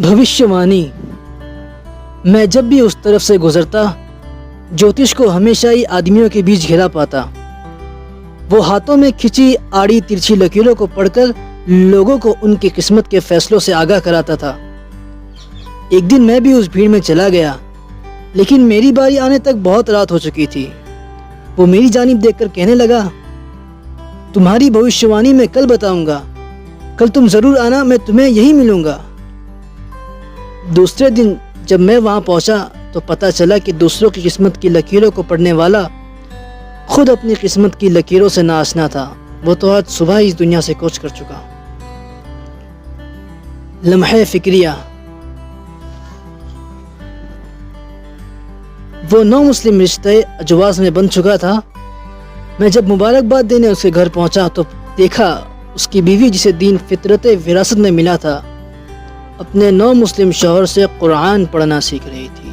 भविष्यवाणी। मैं जब भी उस तरफ़ से गुजरता, ज्योतिष को हमेशा ही आदमियों के बीच घिरा पाता। वो हाथों में खिंची आड़ी तिरछी लकीरों को पढ़कर लोगों को उनकी किस्मत के फैसलों से आगाह कराता था। एक दिन मैं भी उस भीड़ में चला गया, लेकिन मेरी बारी आने तक बहुत रात हो चुकी थी। वो मेरी जानिब देखकर कहने लगा, तुम्हारी भविष्यवाणी मैं कल बताऊँगा। कल तुम ज़रूर आना, मैं तुम्हें यहीं मिलूँगा। दूसरे दिन जब मैं वहाँ पहुँचा तो पता चला कि दूसरों की किस्मत की लकीरों को पढ़ने वाला खुद अपनी किस्मत की लकीरों से नाशना था। वो तो आज सुबह इस दुनिया से कोच कर चुका। लम्हे फिक्रिया। वो नौ मुस्लिम रिश्ते अजवाज में बन चुका था। मैं जब मुबारकबाद देने उसके घर पहुँचा तो देखा उसकी बीवी जिसे दीन फितरत विरासत में मिला था। अपने नौ मुस्लिम शोहर से कुरान पढ़ना सीख रही थी।